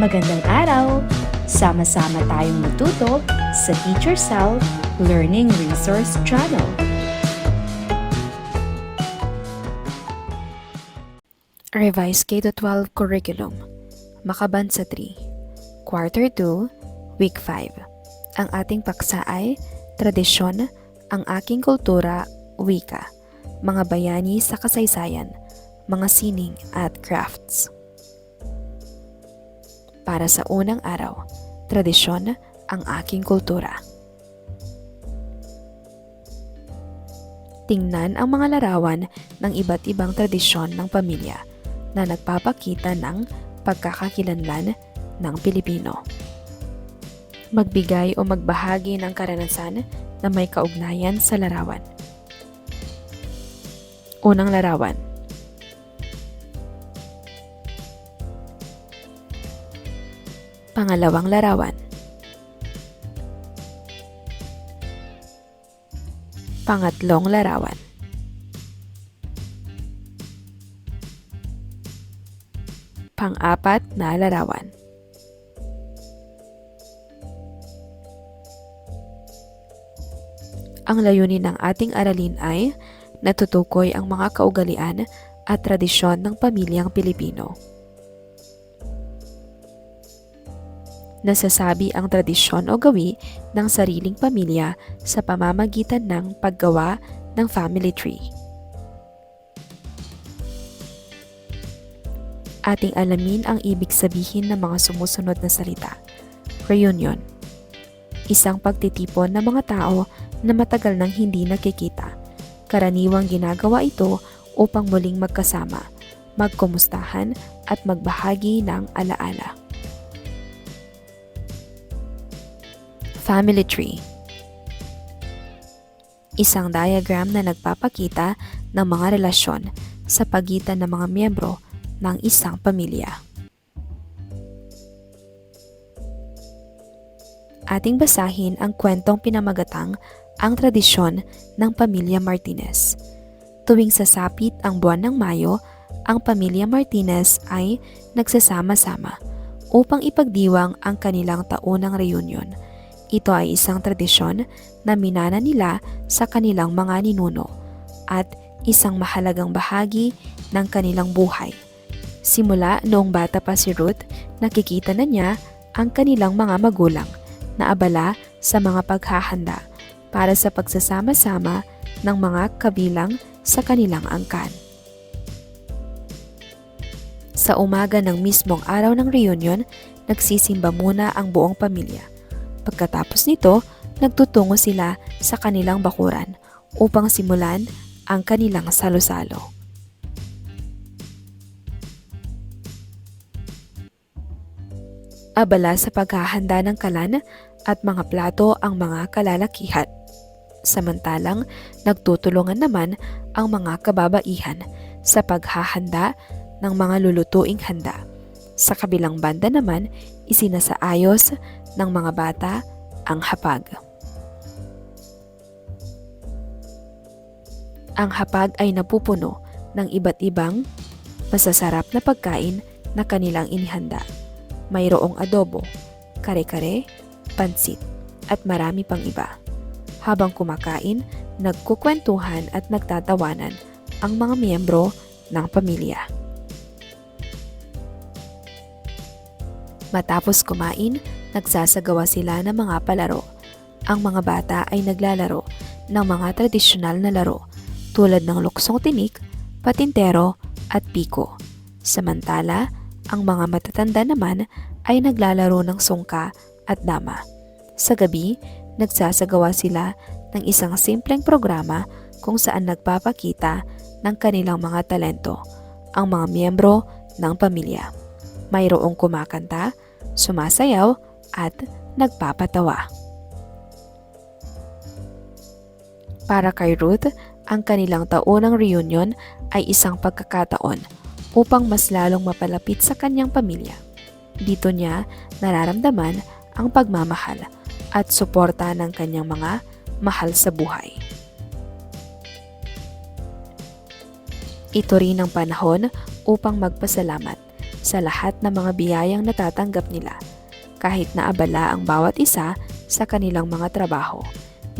Magandang araw! Sama-sama tayong matuto sa Teacher Sal Learning Resource Channel. Revised K-12 Curriculum Makabansa 3 Quarter 2 Week 5 Ang ating paksa ay Tradisyon, ang aking kultura, wika, mga bayani sa kasaysayan, mga sining at crafts. Para sa unang araw, tradisyon, ang aking kultura. Tingnan ang mga larawan ng iba't ibang tradisyon ng pamilya na nagpapakita ng pagkakakilanlan ng Pilipino. Magbigay o magbahagi ng karanasan na may kaugnayan sa larawan. Unang larawan. Pangalawang larawan. Pangatlong larawan. Pang-apat na larawan. Ang layunin ng ating aralin ay natutukoy ang mga kaugalian at tradisyon ng pamilyang Pilipino. Nasasabi ang tradisyon o gawi ng sariling pamilya sa pamamagitan ng paggawa ng family tree. Ating alamin ang ibig sabihin ng mga sumusunod na salita. Reunion. Isang pagtitipon ng mga tao na matagal nang hindi nakikita. Karaniwang ginagawa ito upang muling magkasama, magkumustahan at magbahagi ng alaala. Family tree Isang diagram na nagpapakita ng mga relasyon sa pagitan ng mga miyembro ng isang pamilya. Ating basahin ang kwentong pinamagatang ang tradisyon ng pamilya Martinez. Tuwing sasapit ang buwan ng Mayo, ang pamilya Martinez ay nagsasama-sama upang ipagdiwang ang kanilang taunang reunion. Ito ay isang tradisyon na minana nila sa kanilang mga ninuno at isang mahalagang bahagi ng kanilang buhay. Simula noong bata pa si Ruth, nakikita na niya ang kanilang mga magulang na abala sa mga paghahanda para sa pagsasama-sama ng mga kabilang sa kanilang angkan. Sa umaga ng mismong araw ng reunion, nagsisimba muna ang buong pamilya. Pagkatapos nito, nagtutungo sila sa kanilang bakuran upang simulan ang kanilang salo-salo. Abala sa paghahanda ng kalan at mga plato ang mga kalalakihan. Samantalang nagtutulungan naman ang mga kababaihan sa paghahanda ng mga lulutuing handa. Sa kabilang banda naman, isinasaayos ng mga bata ang hapag. Ang hapag ay napupuno ng iba't ibang masasarap na pagkain na kanilang inihanda. Mayroong adobo, kare-kare, pansit, at marami pang iba. Habang kumakain, nagkukwentuhan at nagtatawanan ang mga miyembro ng pamilya. Matapos kumain, nagsasagawa sila ng mga palaro. Ang mga bata ay naglalaro ng mga tradisyonal na laro tulad ng luksong tinik, patintero at piko. Samantala, ang mga matatanda naman ay naglalaro ng sungka at dama. Sa gabi, nagsasagawa sila ng isang simpleng programa kung saan nagpapakita ng kanilang mga talento ang mga miyembro ng pamilya. Mayroong kumakanta, sumasayaw at nagpapatawa. Para kay Ruth, ang kanilang taunang reunion ay isang pagkakataon upang mas lalong mapalapit sa kanyang pamilya. Dito niya nararamdaman ang pagmamahal at suporta ng kanyang mga mahal sa buhay. Ito rin ang panahon upang magpasalamat sa lahat ng mga biyayang natatanggap nila. Kahit na abala ang bawat isa sa kanilang mga trabaho,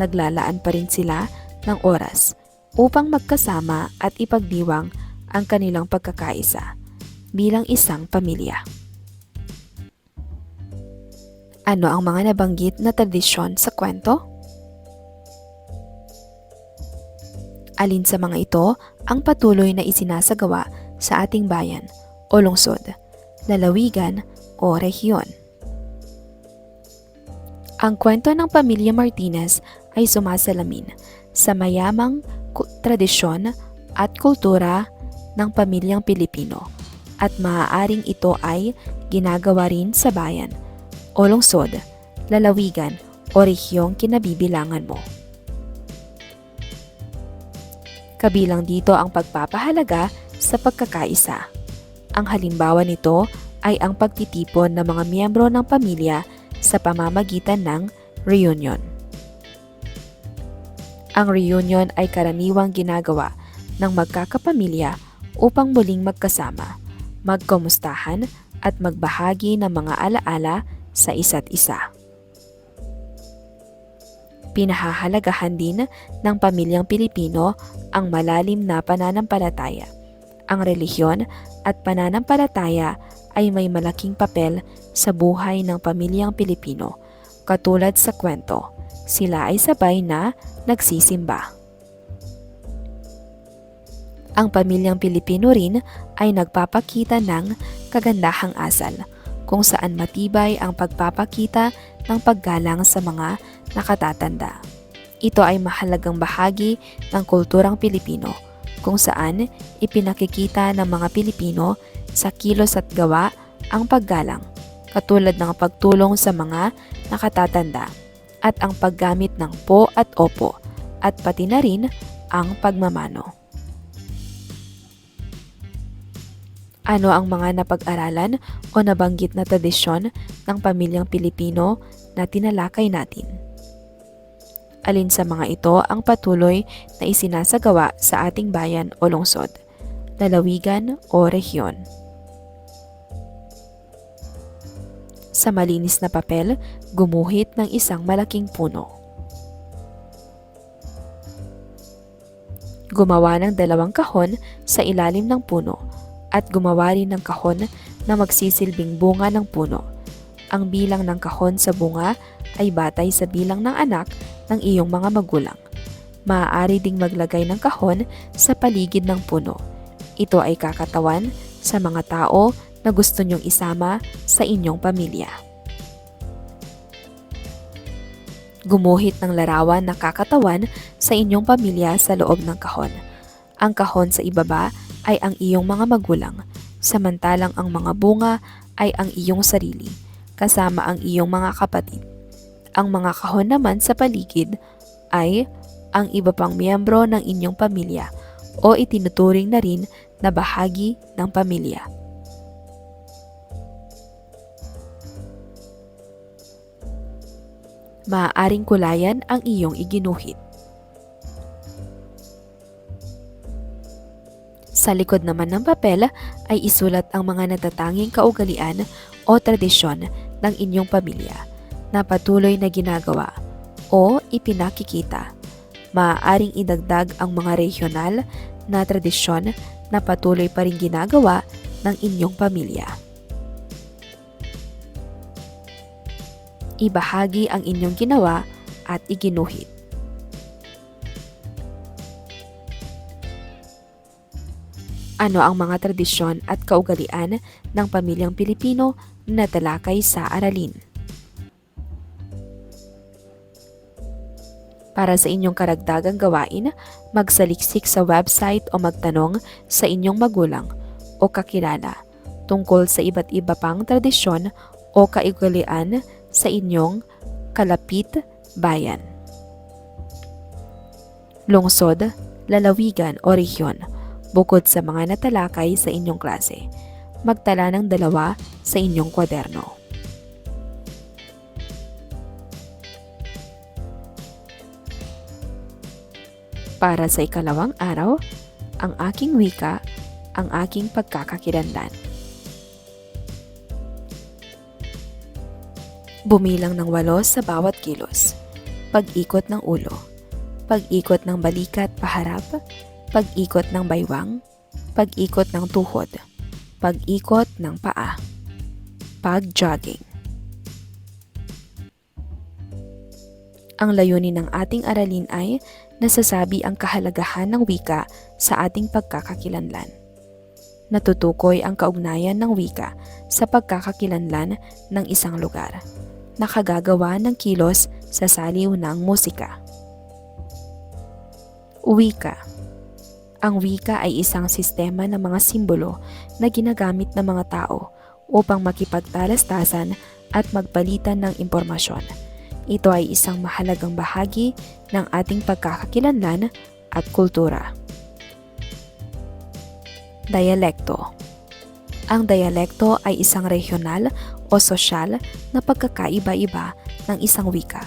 naglalaan pa rin sila ng oras upang magkasama at ipagdiwang ang kanilang pagkakaisa bilang isang pamilya. Ano ang mga nabanggit na tradisyon sa kwento? Alin sa mga ito ang patuloy na isinasagawa sa ating bayan o lungsod, lalawigan o rehiyon? Ang kwento ng pamilya Martinez ay sumasalamin sa mayamang tradisyon at kultura ng pamilyang Pilipino at maaaring ito ay ginagawa rin sa bayan o lungsod, lalawigan o rehiyong kinabibilangan mo. Kabilang dito ang pagpapahalaga sa pagkakaisa. Ang halimbawa nito ay ang pagtitipon ng mga miyembro ng pamilya sa pamamagitan ng reunion. Ang reunion ay karaniwang ginagawa ng magkakapamilya upang muling magkasama, magkamustahan at magbahagi ng mga alaala sa isa't isa. Pinahahalagahan din ng pamilyang Pilipino ang malalim na pananampalataya. Ang relihiyon at pananampalataya ay may malaking papel sa buhay ng pamilyang Pilipino. Katulad sa kwento, sila ay sabay na nagsisimba. Ang pamilyang Pilipino rin ay nagpapakita ng kagandahang asal kung saan matibay ang pagpapakita ng paggalang sa mga nakatatanda. Ito ay mahalagang bahagi ng kulturang Pilipino kung saan ipinakikita ng mga Pilipino sa kilos at gawa ang paggalang katulad ng pagtulong sa mga nakatatanda at ang paggamit ng po at opo at pati na rin ang pagmamano. Ano ang mga napag-aralan o nabanggit na tradisyon ng pamilyang Pilipino na tinalakay natin? Alin sa mga ito ang patuloy na isinasagawa sa ating bayan o lungsod, lalawigan o rehiyon? Sa malinis na papel, gumuhit ng isang malaking puno. Gumawa ng dalawang kahon sa ilalim ng puno at gumawa rin ng kahon na magsisilbing bunga ng puno. Ang bilang ng kahon sa bunga ay batay sa bilang ng anak ng iyong mga magulang. Maaari ding maglagay ng kahon sa paligid ng puno. Ito ay kakatawan sa mga tao na gusto nyong isama sa inyong pamilya. Gumuhit ng larawan na kakatawan sa inyong pamilya sa loob ng kahon. Ang kahon sa ibaba ay ang iyong mga magulang, samantalang ang mga bunga ay ang iyong sarili, kasama ang iyong mga kapatid. Ang mga kahon naman sa paligid ay ang iba pang miyembro ng inyong pamilya o itinuturing na rin na bahagi ng pamilya. Maaaring kulayan ang iyong iginuhit. Sa likod naman ng papel ay isulat ang mga natatanging kaugalian o tradisyon ng inyong pamilya na patuloy na ginagawa o ipinakikita. Maaaring idagdag ang mga regional na tradisyon na patuloy pa rin ginagawa ng inyong pamilya. Ibahagi ang inyong ginawa at iginuhit. Ano ang mga tradisyon at kaugalian ng pamilyang Pilipino na talakay sa aralin? Para sa inyong karagdagang gawain, magsaliksik sa website o magtanong sa inyong magulang o kakilala tungkol sa iba't iba pang tradisyon o kaugalian sa inyong kalapit bayan. Lungsod, lalawigan o rehiyon bukod sa mga natalakay sa inyong klase. Magtala ng dalawa sa inyong kwaderno. Para sa ikalawang araw, ang aking wika, ang aking pagkakakilanlan. Bumilang ng walo sa bawat kilos. Pag-ikot ng ulo. Pag-ikot ng balikat paharap. Pag-ikot ng baywang. Pag-ikot ng tuhod. Pag-ikot ng paa. Pag-jogging. Ang layunin ng ating aralin ay nasasabi ang kahalagahan ng wika sa ating pagkakakilanlan. Natutukoy ang kaugnayan ng wika sa pagkakakilanlan ng isang lugar. Nakagagawa ng kilos sa saliw ng musika. Wika Ang wika ay isang sistema ng mga simbolo na ginagamit ng mga tao upang makipagtalastasan at magpalitan ng impormasyon. Ito ay isang mahalagang bahagi ng ating pagkakakilanlan at kultura. Dialekto Ang dialekto ay isang regional o sosyal na pagkakaiba-iba ng isang wika.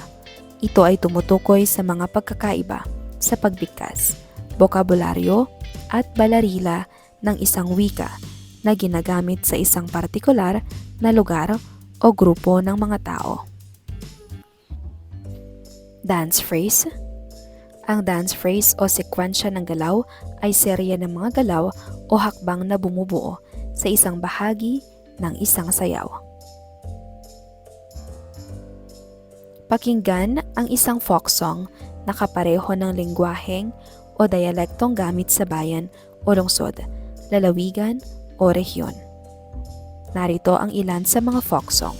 Ito ay tumutukoy sa mga pagkakaiba sa pagbigkas, bokabularyo at balarila ng isang wika na ginagamit sa isang partikular na lugar o grupo ng mga tao. Dance phrase Ang dance phrase o sekwensya ng galaw ay serya ng mga galaw o hakbang na bumubuo sa isang bahagi ng isang sayaw. Pakinggan ang isang folk song na kapareho ng lingwaheng o dialektong gamit sa bayan o lungsod, lalawigan o rehiyon. Narito ang ilan sa mga folk song.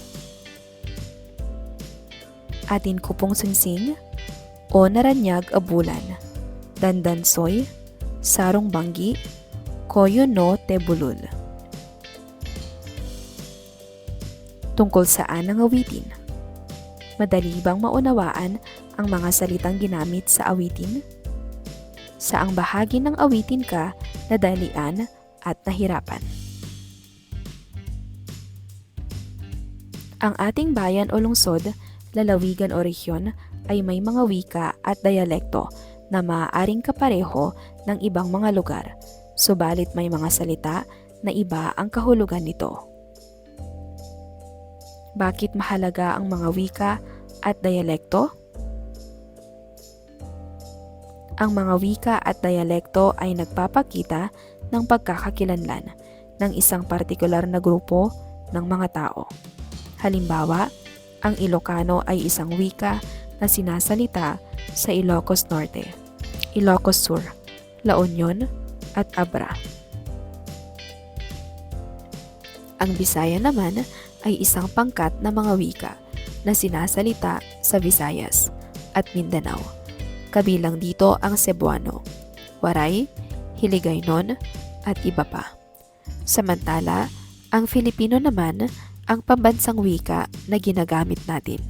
Atin kupong singsing o naranyag a bulan, dandansoy, sarong banggi, koyo no tebulul. Tungkol saan ang awitin? Madali bang maunawaan ang mga salitang ginamit sa awitin? Saang bahagi ng awitin ka nadalian at nahirapan? Ang ating bayan o lungsod, lalawigan o rehiyon ay may mga wika at dialekto na maaaring kapareho ng ibang mga lugar, subalit may mga salita na iba ang kahulugan nito. Bakit mahalaga ang mga wika at dialekto? Ang mga wika at dialekto ay nagpapakita ng pagkakakilanlan ng isang partikular na grupo ng mga tao. Halimbawa, ang Ilocano ay isang wika na sinasalita sa Ilocos Norte, Ilocos Sur, La Union at Abra. Ang Bisaya naman ay isang pangkat na mga wika na sinasalita sa Visayas at Mindanao. Kabilang dito ang Cebuano, Waray, Hiligaynon at iba pa. Samantala, ang Filipino naman ang pambansang wika na ginagamit natin.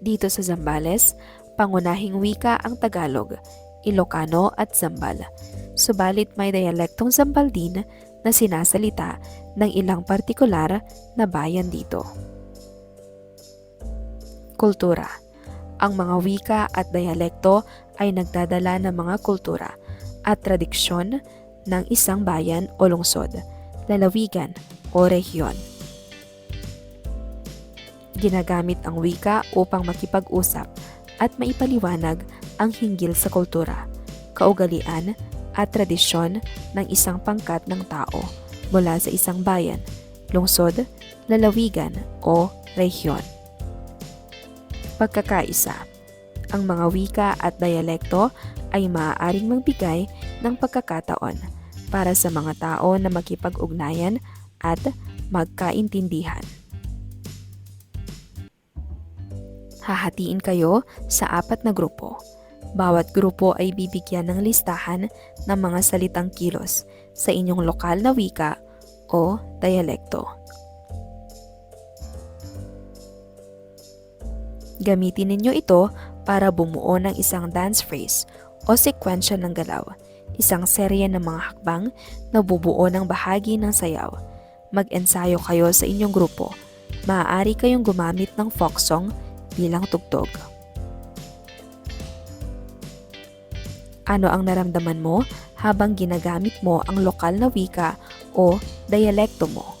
Dito sa Zambales, pangunahing wika ang Tagalog, Ilocano at Zambal. Subalit may dialektong Zambal din na sinasalita ng ilang partikular na bayan dito. Kultura Ang mga wika at dialekto ay nagdadala ng mga kultura at tradiksyon ng isang bayan o lungsod, lalawigan o rehiyon. Ginagamit ang wika upang makipag-usap at maipaliwanag ang hinggil sa kultura, kaugalian at tradisyon ng isang pangkat ng tao mula sa isang bayan, lungsod, lalawigan o rehiyon. Pagkakaisa Ang mga wika at dialekto ay maaaring magbigay ng pagkakataon para sa mga tao na makipag-ugnayan at magkaintindihan. Hahatiin kayo sa apat na grupo. Bawat grupo ay bibigyan ng listahan ng mga salitang kilos sa inyong lokal na wika o dialekto. Gamitin ninyo ito para bumuo ng isang dance phrase o sekwensya ng galaw, isang serye ng mga hakbang na bubuo ng bahagi ng sayaw. Mag-ensayo kayo sa inyong grupo. Maaari kayong gumamit ng folk song bilang tugtog. Ano ang naramdaman mo habang ginagamit mo ang lokal na wika o dialekto mo?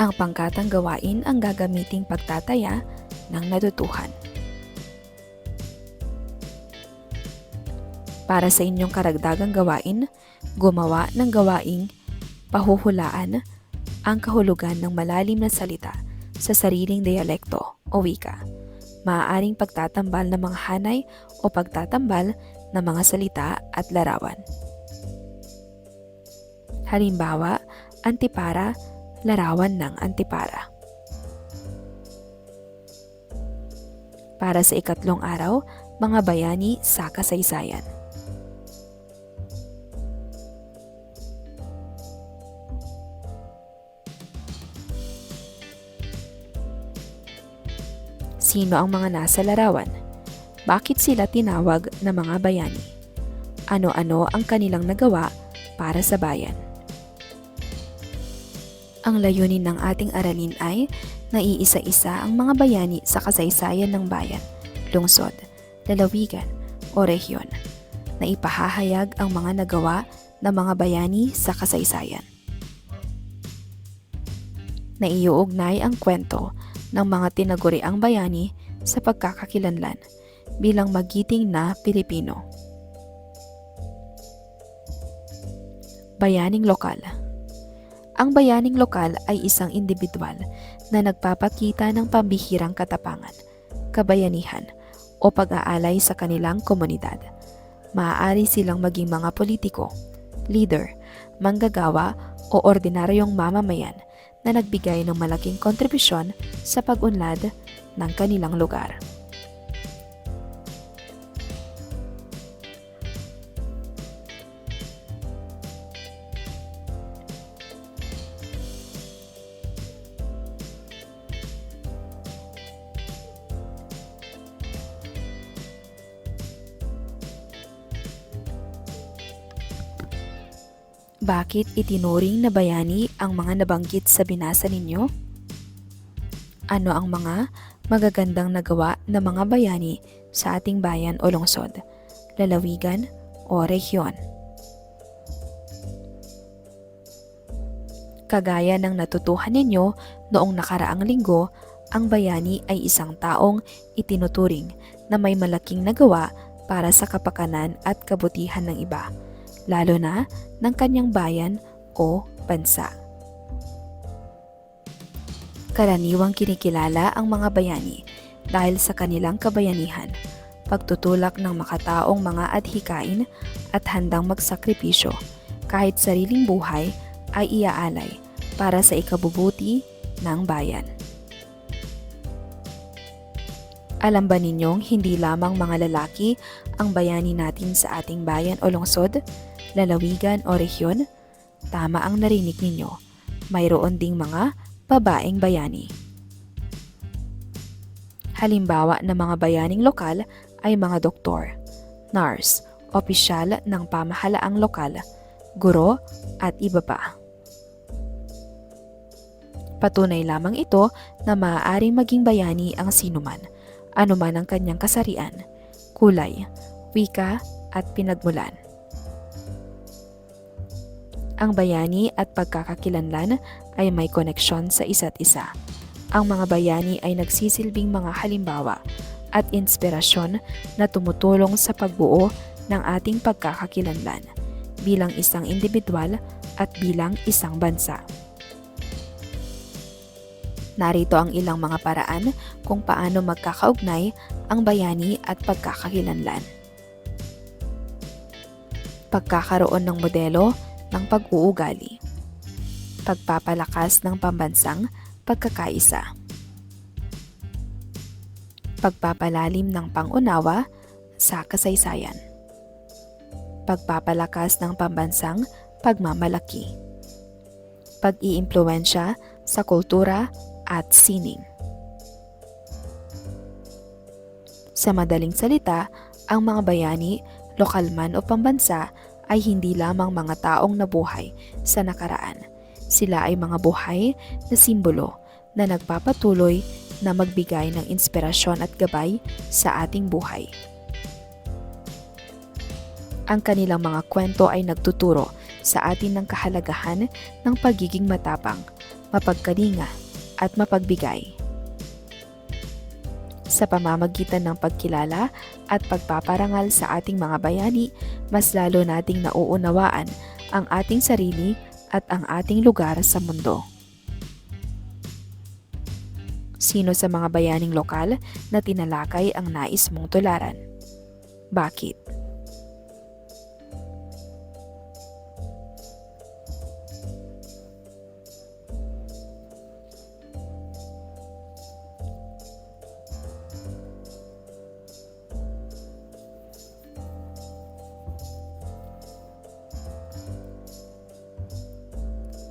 Ang pangkatang gawain ang gagamiting pagtataya ng natutuhan. Para sa inyong karagdagang gawain, gumawa ng gawaing pahuhulaan ang kahulugan ng malalim na salita sa sariling dialekto o wika. Maaaring pagtatambal ng mga hanay o pagtatambal ng mga salita at larawan. Halimbawa, antipara, larawan ng antipara. Para sa ikatlong araw, mga bayani sa kasaysayan. Sino ang mga nasa larawan? Bakit sila tinawag na mga bayani? Ano-ano ang kanilang nagawa para sa bayan? Ang layunin ng ating aralin ay naiisa-isa ang mga bayani sa kasaysayan ng bayan, lungsod, lalawigan o rehiyon na ipahahayag ang mga nagawa ng mga bayani sa kasaysayan. Naiuugnay ang kwento ng mga tinaguriang bayani sa pagkakakilanlan bilang magiting na Pilipino. Bayaning lokal Ang bayaning lokal ay isang individual na nagpapakita ng pambihirang katapangan, kabayanihan o pag-aalay sa kanilang komunidad. Maaari silang maging mga politiko, leader, manggagawa o ordinaryong mamamayan na nagbigay ng malaking kontribusyon sa pag-unlad ng kanilang lugar. Bakit itinuring na bayani ang mga nabanggit sa binasa ninyo? Ano ang mga magagandang nagawa ng mga bayani sa ating bayan o lungsod, lalawigan o rehiyon? Kagaya ng natutuhan ninyo noong nakaraang linggo, ang bayani ay isang taong itinuturing na may malaking nagawa para sa kapakanan at kabutihan ng iba lalo na ng kanyang bayan o bansa. Karaniwang kinikilala ang mga bayani dahil sa kanilang kabayanihan, pagtutulak ng makataong mga adhikain at handang magsakripisyo kahit sariling buhay ay iaalay para sa ikabubuti ng bayan. Alam ba ninyong hindi lamang mga lalaki ang bayani natin sa ating bayan o lungsod? lalawigan o rehiyon? Tama ang narinig ninyo. Mayroon ding mga babaeng bayani. Halimbawa ng mga bayaning lokal ay mga doktor, nurse, opisyal ng pamahalaang lokal, guro at iba pa. Patunay lamang ito na maaaring maging bayani ang sinuman, anuman ang kanyang kasarian, kulay, wika at pinagmulan. Ang bayani at pagkakakilanlan ay may koneksyon sa isa't isa. Ang mga bayani ay nagsisilbing mga halimbawa at inspirasyon na tumutulong sa pagbuo ng ating pagkakakilanlan bilang isang individual at bilang isang bansa. Narito ang ilang mga paraan kung paano magkakaugnay ang bayani at pagkakakilanlan. Pagkakaroon ng modelo ng pag-uugali. Pagpapalakas ng pambansang pagkakaisa. Pagpapalalim ng pangunawa sa kasaysayan. Pagpapalakas ng pambansang pagmamalaki. Pag-iimpluensya sa kultura at sining. Sa madaling salita, ang mga bayani, lokal man o pambansa ay hindi lamang mga taong nabuhay sa nakaraan. Sila ay mga buhay na simbolo na nagpapatuloy na magbigay ng inspirasyon at gabay sa ating buhay. Ang kanilang mga kwento ay nagtuturo sa atin ng kahalagahan ng pagiging matapang, mapagkalinga, at mapagbigay. Sa pamamagitan ng pagkilala at pagpaparangal sa ating mga bayani, mas lalo nating nauunawaan ang ating sarili at ang ating lugar sa mundo. Sino sa mga bayaning lokal na tinalakay ang nais mong tularan? Bakit?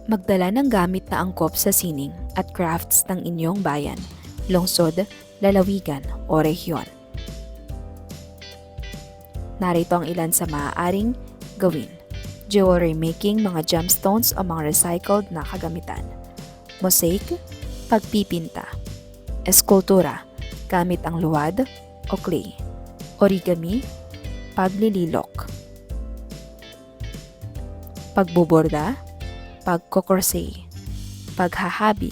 Magdala ng gamit na angkop sa sining at crafts ng inyong bayan, lungsod, lalawigan o rehiyon. Narito ang ilan sa maaaring gawin. Jewelry making, mga gemstones o mga recycled na kagamitan. Mosaic, pagpipinta. Eskultura, gamit ang luwad o clay. Origami, paglililok. Pagbuborda, pagkokorsay, paghahabi,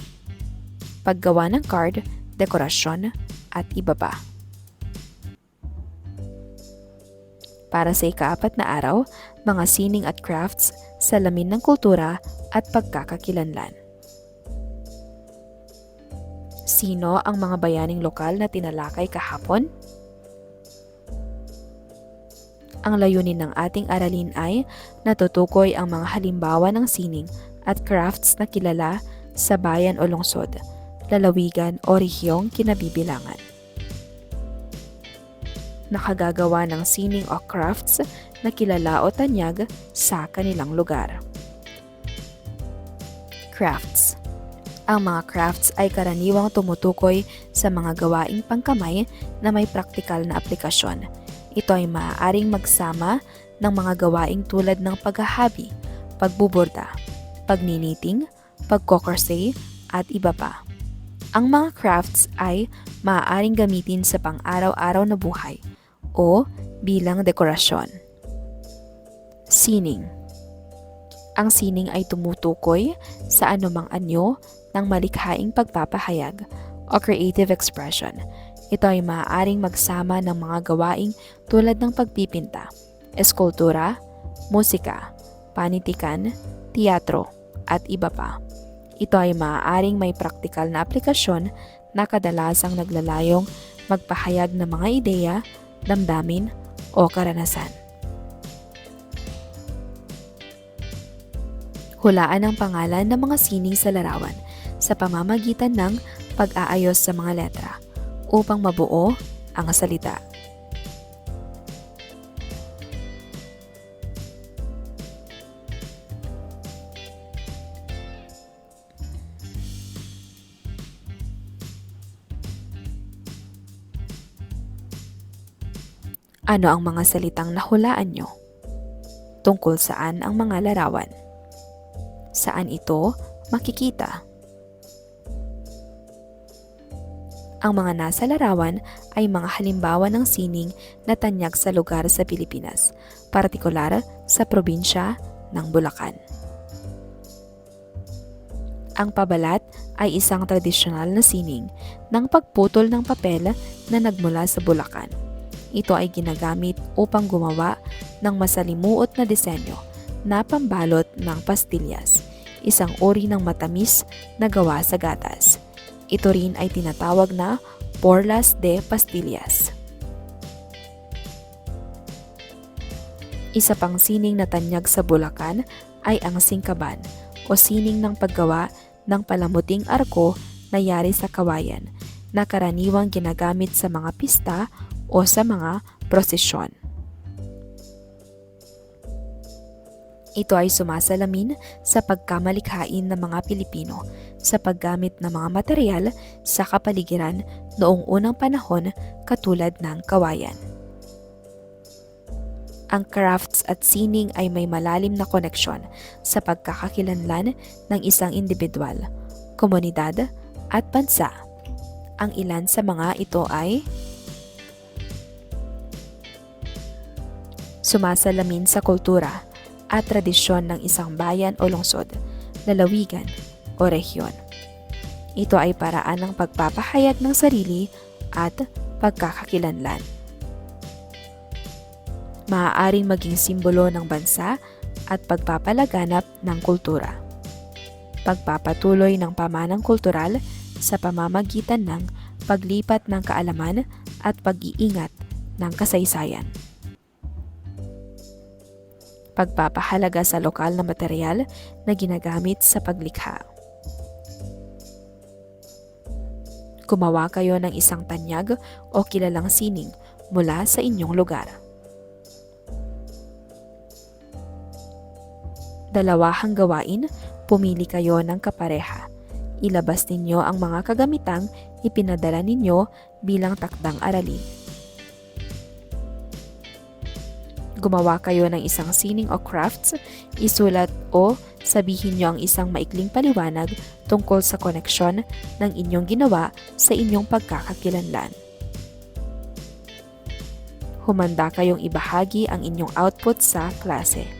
paggawa ng card, dekorasyon, at iba pa. Para sa ikaapat na araw, mga sining at crafts, salamin ng kultura at pagkakakilanlan. Sino ang mga bayaning lokal na tinalakay kahapon? Ang layunin ng ating aralin ay natutukoy ang mga halimbawa ng sining at crafts na kilala sa bayan o lungsod, lalawigan o rehiyong kinabibilangan. Nakagagawa ng sining o crafts na kilala o tanyag sa kanilang lugar. Crafts Ang mga crafts ay karaniwang tumutukoy sa mga gawaing pangkamay na may praktikal na aplikasyon. Ito ay maaaring magsama ng mga gawaing tulad ng paghahabi, pagbuborda, pagniniting, pagkokorsay, at iba pa. Ang mga crafts ay maaaring gamitin sa pang-araw-araw na buhay o bilang dekorasyon. Sining Ang sining ay tumutukoy sa anumang anyo ng malikhaing pagpapahayag o creative expression. Ito ay maaaring magsama ng mga gawaing tulad ng pagpipinta, eskultura, musika, panitikan, teatro, at iba pa. Ito ay maaaring may praktikal na aplikasyon na kadalasang naglalayong magpahayag ng mga ideya, damdamin, o karanasan. Hulaan ang pangalan ng mga sining sa larawan sa pamamagitan ng pag-aayos sa mga letra upang mabuo ang salita. Ano ang mga salitang nahulaan nyo? Tungkol saan ang mga larawan? Saan ito makikita? Ang mga nasa larawan ay mga halimbawa ng sining na tanyag sa lugar sa Pilipinas, partikular sa probinsya ng Bulacan. Ang pabalat ay isang tradisyonal na sining ng pagputol ng papel na nagmula sa Bulacan. Ito ay ginagamit upang gumawa ng masalimuot na disenyo na pambalot ng pastillas, isang uri ng matamis na gawa sa gatas. Ito rin ay tinatawag na Porlas de Pastillas. Isa pang sining na tanyag sa Bulacan ay ang singkaban o sining ng paggawa ng palamuting arko na yari sa kawayan na karaniwang ginagamit sa mga pista o sa mga prosesyon. Ito ay sumasalamin sa pagkamalikhain ng mga Pilipino sa paggamit ng mga material sa kapaligiran noong unang panahon katulad ng kawayan. Ang crafts at sining ay may malalim na koneksyon sa pagkakakilanlan ng isang individual, komunidad at bansa. Ang ilan sa mga ito ay sumasalamin sa kultura at tradisyon ng isang bayan o lungsod, lalawigan, o rehiyon. Ito ay paraan ng pagpapahayag ng sarili at pagkakakilanlan. Maaaring maging simbolo ng bansa at pagpapalaganap ng kultura. Pagpapatuloy ng pamanang kultural sa pamamagitan ng paglipat ng kaalaman at pag-iingat ng kasaysayan. Pagpapahalaga sa lokal na material na ginagamit sa paglikha. Gumawa kayo ng isang tanyag o kilalang sining mula sa inyong lugar. Dalawahang gawain, pumili kayo ng kapareha. Ilabas ninyo ang mga kagamitang ipinadala ninyo bilang takdang aralin. Gumawa kayo ng isang sining o crafts, isulat o sabihin nyo ang isang maikling paliwanag tungkol sa koneksyon ng inyong ginawa sa inyong pagkakakilanlan. Humanda kayong ibahagi ang inyong output sa klase.